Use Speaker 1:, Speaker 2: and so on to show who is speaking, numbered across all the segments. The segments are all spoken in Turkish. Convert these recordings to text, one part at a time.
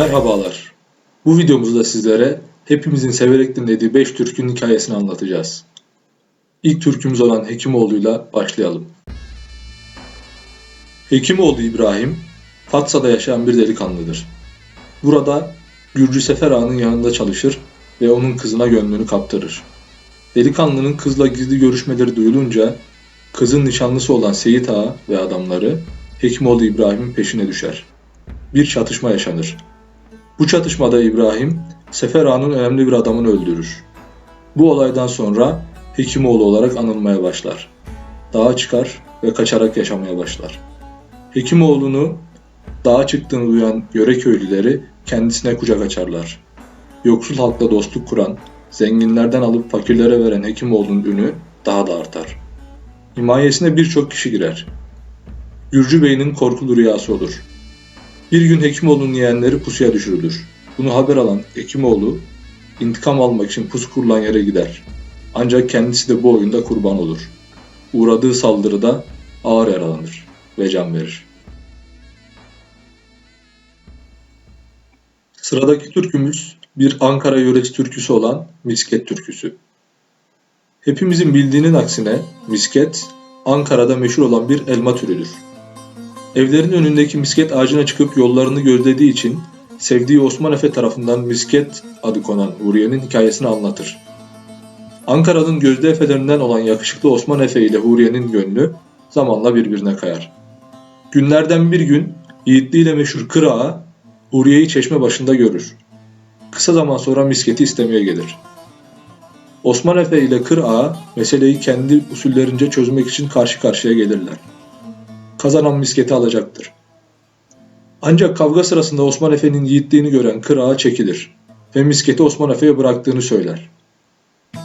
Speaker 1: Merhabalar. Bu videomuzda sizlere hepimizin severek dinlediği 5 Türk'ün hikayesini anlatacağız. İlk Türk'ümüz olan Hekimoğlu'yla başlayalım. Hekimoğlu İbrahim, Fatsa'da yaşayan bir delikanlıdır. Burada Gürcü Sefer Ağa'nın yanında çalışır ve onun kızına gönlünü kaptırır. Delikanlının kızla gizli görüşmeleri duyulunca kızın nişanlısı olan Seyit Ağa ve adamları Hekimoğlu İbrahim'in peşine düşer. Bir çatışma yaşanır. Bu çatışmada İbrahim, Sefer Ağa'nın önemli bir adamını öldürür. Bu olaydan sonra Hekimoğlu olarak anılmaya başlar. Dağa çıkar ve kaçarak yaşamaya başlar. Hekimoğlu'nu dağa çıktığını duyan yöre köylüleri kendisine kucak açarlar. Yoksul halkla dostluk kuran, zenginlerden alıp fakirlere veren Hekimoğlu'nun ünü daha da artar. Himayesine birçok kişi girer. Gürcü Bey'in korkulu rüyası olur. Bir gün Hekimoğlu'nun yeğenleri pusuya düşürülür. Bunu haber alan Hekimoğlu intikam almak için pusu kurulan yere gider. Ancak kendisi de bu oyunda kurban olur. Uğradığı saldırıda ağır yaralanır ve can verir. Sıradaki türkümüz bir Ankara yöresi türküsü olan Misket türküsü. Hepimizin bildiğinin aksine misket Ankara'da meşhur olan bir elma türüdür. Evlerin önündeki misket ağacına çıkıp yollarını gözlediği için sevdiği Osman Efe tarafından misket adı konan Huriye'nin hikayesini anlatır. Ankara'nın gözde efelerinden olan yakışıklı Osman Efe ile Huriye'nin gönlü zamanla birbirine kayar. Günlerden bir gün yiğitliğiyle meşhur Kır Ağa Huriye'yi çeşme başında görür. Kısa zaman sonra misketi istemeye gelir. Osman Efe ile Kır meseleyi kendi usullerince çözmek için karşı karşıya gelirler. Kazanan misketi alacaktır. Ancak kavga sırasında Osman Efe'nin yiğitliğini gören Kır Ağa çekilir ve misketi Osman Efe'ye bıraktığını söyler.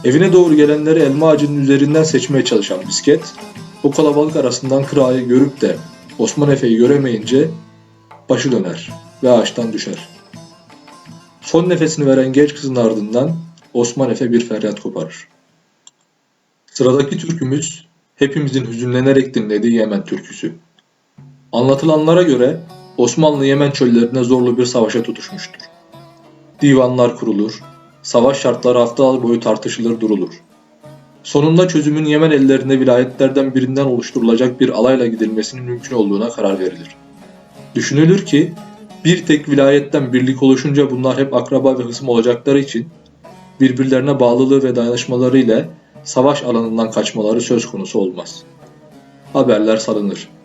Speaker 1: Evine doğru gelenleri elma ağacının üzerinden seçmeye çalışan misket, o kalabalık arasından Kır Ağa'yı görüp de Osman Efe'yi göremeyince başı döner ve ağaçtan düşer. Son nefesini veren genç kızın ardından Osman Efe bir feryat koparır. Sıradaki türkümüz hepimizin hüzünlenerek dinlediği Yemen türküsü. Anlatılanlara göre Osmanlı Yemen çöllerinde zorlu bir savaşa tutuşmuştur. Divanlar kurulur, savaş şartları haftalar boyu tartışılır durulur. Sonunda çözümün Yemen ellerinde vilayetlerden birinden oluşturulacak bir alayla gidilmesinin mümkün olduğuna karar verilir. Düşünülür ki bir tek vilayetten birlik oluşunca bunlar hep akraba ve hısım olacakları için birbirlerine bağlılığı ve dayanışmaları ile savaş alanından kaçmaları söz konusu olmaz. Haberler salınır.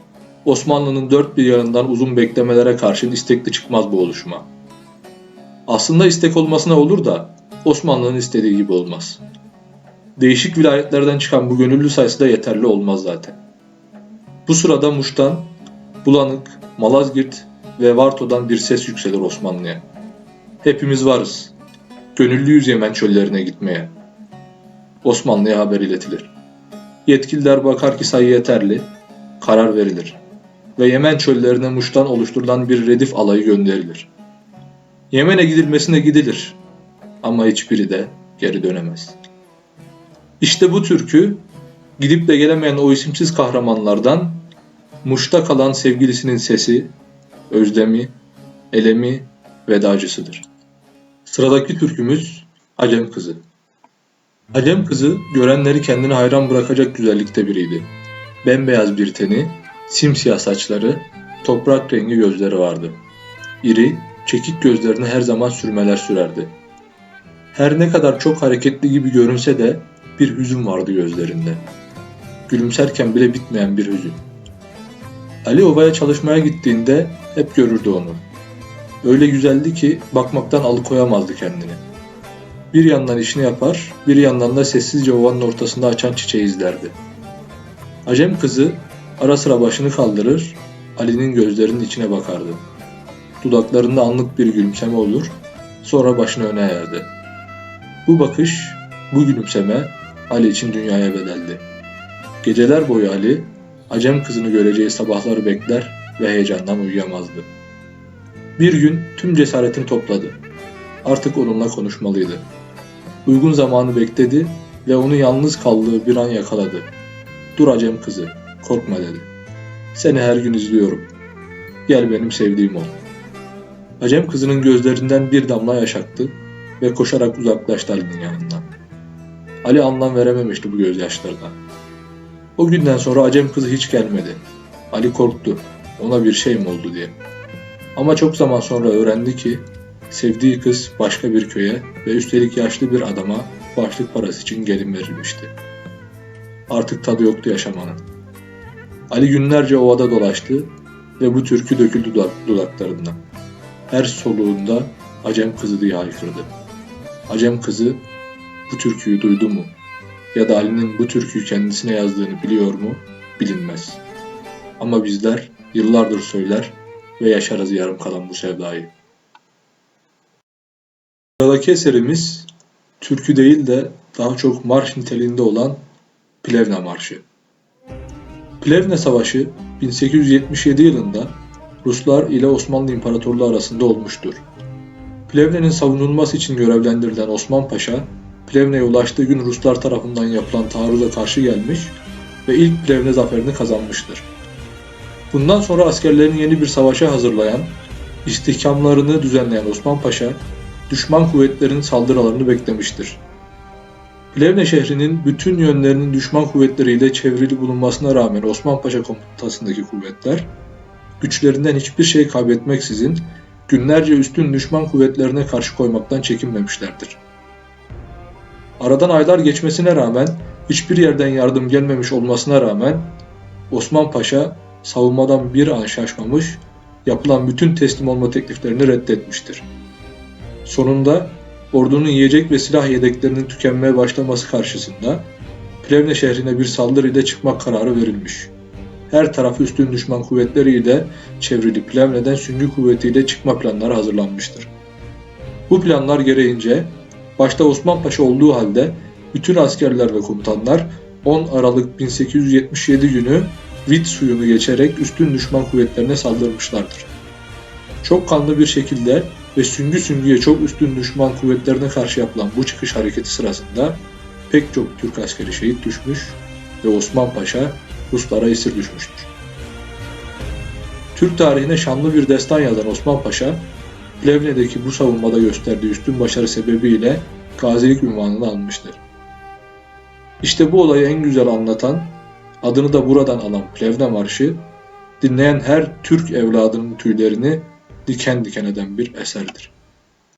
Speaker 1: Osmanlı'nın dört bir yanından uzun beklemelere karşın istekli çıkmaz bu oluşuma. Aslında istek olmasına olur da Osmanlı'nın istediği gibi olmaz. Değişik vilayetlerden çıkan bu gönüllü sayısı da yeterli olmaz zaten. Bu sırada Muş'tan, Bulanık, Malazgirt ve Varto'dan bir ses yükselir Osmanlı'ya. Hepimiz varız. Gönüllüyüz Yemen çöllerine gitmeye. Osmanlı'ya haber iletilir. Yetkililer bakar ki sayı yeterli, karar verilir ve Yemen çöllerine Muş'tan oluşturulan bir redif alayı gönderilir. Yemen'e gidilmesine gidilir ama hiçbiri de geri dönemez. İşte bu türkü gidip de gelemeyen o isimsiz kahramanlardan Muş'ta kalan sevgilisinin sesi, özlemi, elemi, vedacısıdır. Sıradaki türkümüz Acem Kızı. Acem kızı görenleri kendine hayran bırakacak güzellikte biriydi. Bembeyaz bir teni, simsiyah saçları, toprak rengi gözleri vardı. İri, çekik gözlerine her zaman sürmeler sürerdi. Her ne kadar çok hareketli gibi görünse de bir hüzün vardı gözlerinde. Gülümserken bile bitmeyen bir hüzün. Ali ovaya çalışmaya gittiğinde hep görürdü onu. Öyle güzeldi ki bakmaktan alıkoyamazdı kendini. Bir yandan işini yapar, bir yandan da sessizce ovanın ortasında açan çiçeği izlerdi. Acem kızı ara sıra başını kaldırır, Ali'nin gözlerinin içine bakardı. Dudaklarında anlık bir gülümseme olur, sonra başını öne eğerdi. Bu bakış, bu gülümseme Ali için dünyaya bedeldi. Geceler boyu Ali, Acem kızını göreceği sabahları bekler ve heyecandan uyuyamazdı. Bir gün tüm cesaretini topladı. Artık onunla konuşmalıydı. Uygun zamanı bekledi ve onu yalnız kaldığı bir an yakaladı. Dur Acem kızı, korkma dedi. Seni her gün izliyorum. Gel benim sevdiğim ol. Acem kızının gözlerinden bir damla yaş aktı ve koşarak uzaklaştı Ali'nin yanından. Ali anlam verememişti bu gözyaşlarına. O günden sonra Acem kızı hiç gelmedi. Ali korktu. Ona bir şey mi oldu diye. Ama çok zaman sonra öğrendi ki sevdiği kız başka bir köye ve üstelik yaşlı bir adama başlık parası için gelin verilmişti. Artık tadı yoktu yaşamanın. Ali günlerce ovada dolaştı ve bu türkü döküldü dudak- dudaklarından. Her soluğunda Acem kızı diye haykırdı. Acem kızı bu türküyü duydu mu? Ya da Ali'nin bu türküyü kendisine yazdığını biliyor mu? Bilinmez. Ama bizler yıllardır söyler ve yaşarız yarım kalan bu sevdayı. Sıradaki eserimiz türkü değil de daha çok marş niteliğinde olan Plevne Marşı. Plevne Savaşı 1877 yılında Ruslar ile Osmanlı İmparatorluğu arasında olmuştur. Plevne'nin savunulması için görevlendirilen Osman Paşa, Plevne'ye ulaştığı gün Ruslar tarafından yapılan taarruza karşı gelmiş ve ilk Plevne zaferini kazanmıştır. Bundan sonra askerlerini yeni bir savaşa hazırlayan, istihkamlarını düzenleyen Osman Paşa, düşman kuvvetlerinin saldırılarını beklemiştir. Plevne şehrinin bütün yönlerinin düşman kuvvetleriyle çevrili bulunmasına rağmen Osman Paşa komutasındaki kuvvetler, güçlerinden hiçbir şey kaybetmeksizin günlerce üstün düşman kuvvetlerine karşı koymaktan çekinmemişlerdir. Aradan aylar geçmesine rağmen hiçbir yerden yardım gelmemiş olmasına rağmen Osman Paşa savunmadan bir an şaşmamış, yapılan bütün teslim olma tekliflerini reddetmiştir. Sonunda ordunun yiyecek ve silah yedeklerinin tükenmeye başlaması karşısında Plevne şehrine bir saldırı çıkmak kararı verilmiş. Her tarafı üstün düşman kuvvetleriyle çevrili Plevne'den süngü kuvvetiyle çıkma planları hazırlanmıştır. Bu planlar gereğince başta Osman Paşa olduğu halde bütün askerler ve komutanlar 10 Aralık 1877 günü Vit suyunu geçerek üstün düşman kuvvetlerine saldırmışlardır. Çok kanlı bir şekilde ve süngü süngüye çok üstün düşman kuvvetlerine karşı yapılan bu çıkış hareketi sırasında pek çok Türk askeri şehit düşmüş ve Osman Paşa Ruslara esir düşmüştür. Türk tarihine şanlı bir destan yazan Osman Paşa, Plevne'deki bu savunmada gösterdiği üstün başarı sebebiyle gazilik ünvanını almıştır. İşte bu olayı en güzel anlatan, adını da buradan alan Plevne Marşı, dinleyen her Türk evladının tüylerini diken diken eden bir eserdir.